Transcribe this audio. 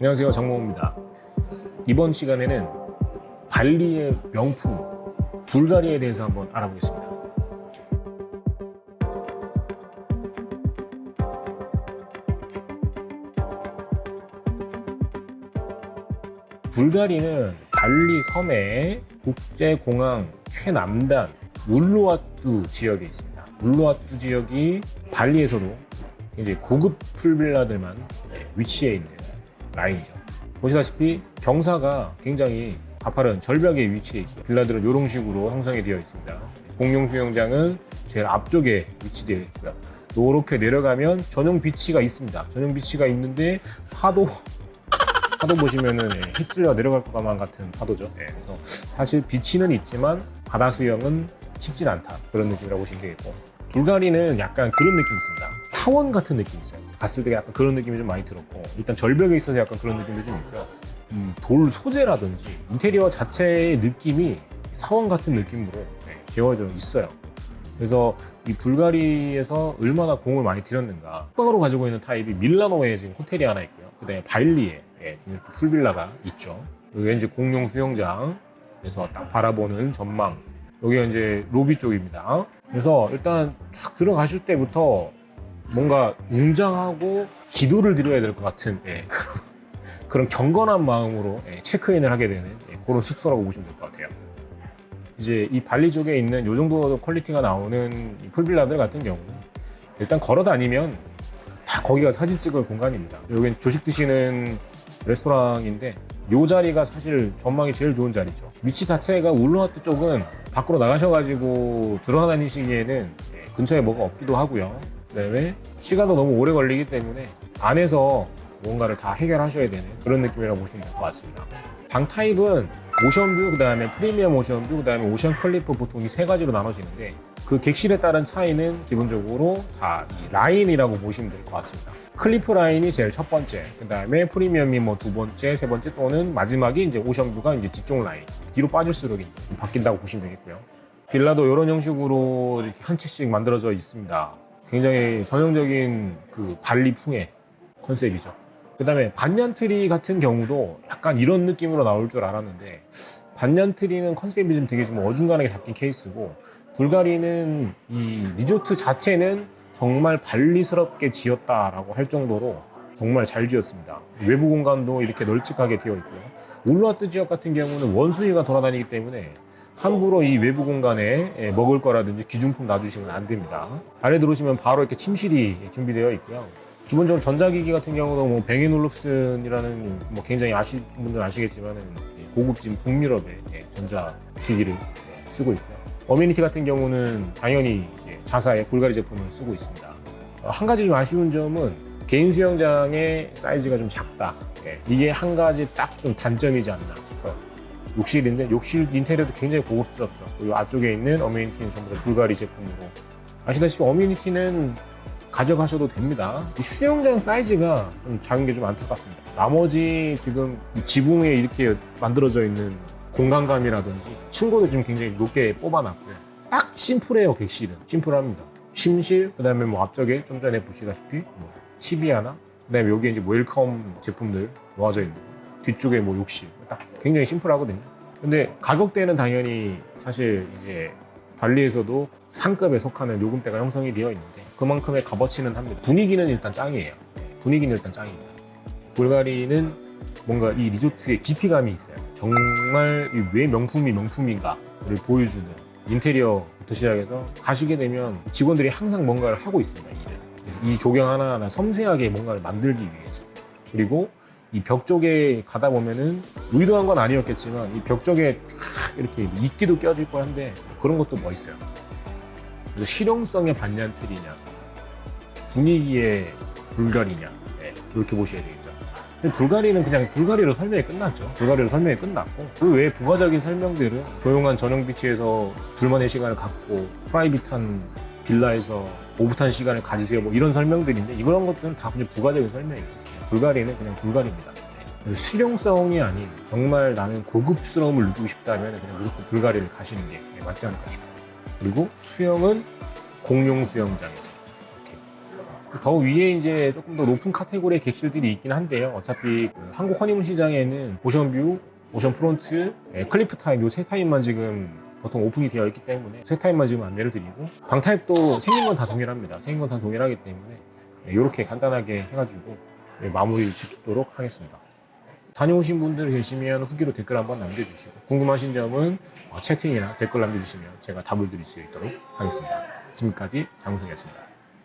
안녕하세요 정모입니다. 이번 시간에는 발리의 명품 불가리에 대해서 한번 알아보겠습니다. 불가리는 발리 섬의 국제공항 최남단 울루와뚜 지역에 있습니다. 울루와뚜 지역이 발리에서도 굉장히 고급 풀빌라들만 위치해 있는 라인이죠. 보시다시피 경사가 굉장히 가파른 절벽에 위치해 있고 빌라들은 이런 식으로 형성이 되어 있습니다. 공용 수영장은 제일 앞쪽에 위치되어 있고요. 이렇게 내려가면 전용 비치가 있습니다. 전용 비치가 있는데 파도 파도 보시면은 예, 휩쓸려 내려갈 것만 같은 파도죠. 예, 그래서 사실 비치는 있지만 바다 수영은 쉽진 않다 그런 느낌이라고 보시면 되겠고 불가리는 약간 그런 느낌이 있습니다. 사원 같은 느낌이 있어요. 갔을 때 약간 그런 느낌이 좀 많이 들었고 일단 절벽에 있어서 약간 그런 느낌도 좀 있고요. 음, 돌 소재라든지 인테리어 자체의 느낌이 사원 같은 느낌으로 네, 되어져 있어요. 그래서 이 불가리에서 얼마나 공을 많이 들였는가. 숙박으로 가지고 있는 타입이 밀라노에 지금 호텔이 하나 있고요. 그다음에 발리에 예, 좀 이렇게 풀빌라가 있죠. 여기가 이제 공용 수영장. 그래서 딱 바라보는 전망. 여기가 이제 로비 쪽입니다. 그래서 일단 딱 들어가실 때부터 뭔가 웅장하고 기도를 드려야 될 것 같은 예, 그런 경건한 마음으로 예, 체크인을 하게 되는 예, 그런 숙소라고 보시면 될 것 같아요. 이제 이 발리 쪽에 있는 이 정도 퀄리티가 나오는 이 풀빌라들 같은 경우는 일단 걸어 다니면 다 거기가 사진 찍을 공간입니다. 여기는 조식 드시는 레스토랑인데 이 자리가 사실 전망이 제일 좋은 자리죠. 위치 자체가 울루와트 쪽은 밖으로 나가셔가지고 돌아다니시기에는 예, 근처에 뭐가 없기도 하고요. 그다음에 시간도 너무 오래 걸리기 때문에 안에서 뭔가를 다 해결하셔야 되는 그런 느낌이라고 보시면 될 것 같습니다. 방 타입은 오션뷰, 그 다음에 프리미엄 오션뷰, 그 다음에 오션 클리프 보통 이 세 가지로 나눠지는데 그 객실에 따른 차이는 기본적으로 다이 라인이라고 보시면 될 것 같습니다. 클리프 라인이 제일 첫 번째, 그 다음에 프리미엄이 뭐 두 번째, 세 번째 또는 마지막이 이제 오션뷰가 이제 뒤쪽 라인. 뒤로 빠질수록 바뀐다고 보시면 되겠고요. 빌라도 이런 형식으로 이렇게 한 채씩 만들어져 있습니다. 굉장히 전형적인 그 발리풍의 컨셉이죠. 그 다음에 반얀트리 같은 경우도 약간 이런 느낌으로 나올 줄 알았는데 반얀트리는 컨셉이 좀 되게 좀 어중간하게 잡힌 케이스고 불가리는 이 리조트 자체는 정말 발리스럽게 지었다라고 할 정도로 정말 잘 지었습니다. 외부 공간도 이렇게 널찍하게 되어 있고요. 울루와트 지역 같은 경우는 원숭이가 돌아다니기 때문에 함부로 이 외부 공간에 예, 먹을 거라든지 기중품 놔주시면 안 됩니다. 안에 들어오시면 바로 이렇게 침실이 준비되어 있고요. 기본적으로 전자기기 같은 경우도 뭐 뱅앤올룹슨이라는 뭐 굉장히 아시 분들 아시겠지만은 고급진 북유럽의 예, 전자기기를 예, 쓰고 있고요. 어메니티 같은 경우는 당연히 이제 자사의 불가리 제품을 쓰고 있습니다. 어, 한 가지 좀 아쉬운 점은 개인 수영장의 사이즈가 좀 작다. 예, 이게 한 가지 딱 좀 단점이지 않나 싶어요. 욕실인데 욕실 인테리어도 굉장히 고급스럽죠. 그리고 앞쪽에 있는 어메니티는 전부 다 불가리 제품으로 아시다시피 어메니티는 가져가셔도 됩니다. 이 수영장 사이즈가 좀 작은 게 좀 안타깝습니다. 나머지 지금 이 지붕에 이렇게 만들어져 있는 공간감이라든지 층고도 지금 굉장히 높게 뽑아놨고요. 딱 심플해요, 객실은. 심플합니다. 침실, 그 다음에 뭐 앞쪽에 좀 전에 보시다시피 뭐 TV 하나, 그 다음에 여기에 이제 뭐 웰컴 제품들 놓아져 있는 거. 뒤쪽에 뭐 욕실. 딱 굉장히 심플하거든요. 근데 가격대는 당연히 사실 이제 발리에서도 상급에 속하는 요금대가 형성이 되어 있는데 그만큼의 값어치는 합니다. 분위기는 일단 짱이에요. 분위기는 일단 짱입니다. 불가리는 뭔가 이 리조트의 깊이감이 있어요. 정말 이왜 명품이 명품인가를 보여주는 인테리어부터 시작해서 가시게 되면 직원들이 항상 뭔가를 하고 있습니다. 일을. 이 조경 하나하나 섬세하게 뭔가를 만들기 위해서 그리고 이 벽 쪽에 가다 보면은 의도한 건 아니었겠지만 이 벽 쪽에 쫙 이렇게 이끼도 껴져 있고 한데 그런 것도 멋있어요. 그래서 실용성의 반얀틀이냐 분위기의 불가리냐 네, 이렇게 보셔야 되겠죠. 불가리는 그냥 불가리로 설명이 끝났죠. 불가리로 설명이 끝났고 그 외에 부가적인 설명들은 조용한 전용 비치에서 둘만의 시간을 갖고 프라이빗한 빌라에서 오붓한 시간을 가지세요. 뭐 이런 설명들인데 이런 것들은 다 그냥 부가적인 설명이에요. 불가리는 그냥 불가리입니다. 네. 실용성이 아닌 정말 나는 고급스러움을 느끼고 싶다면 그냥 무조건 불가리를 가시는 게 맞지 않을까 싶어요. 그리고 수영은 공용 수영장에서 이렇게 더 위에 이제 조금 더 높은 카테고리의 객실들이 있긴 한데요. 어차피 그 한국 허니문 시장에는 오션뷰, 오션 프론트, 예, 클리프 타입 요세 타입만 지금 보통 오픈이 되어 있기 때문에 세 타입만 지금 안내를 드리고 방 타입도 생긴 건 다 동일합니다. 생긴 건 다 동일하기 때문에 이렇게 간단하게 해가지고 예, 마무리를 짓도록 하겠습니다. 다녀오신 분들 계시면 후기로 댓글 한번 남겨주시고 궁금하신 점은 어, 채팅이나 댓글 남겨주시면 제가 답을 드릴 수 있도록 하겠습니다. 지금까지 장우성이었습니다.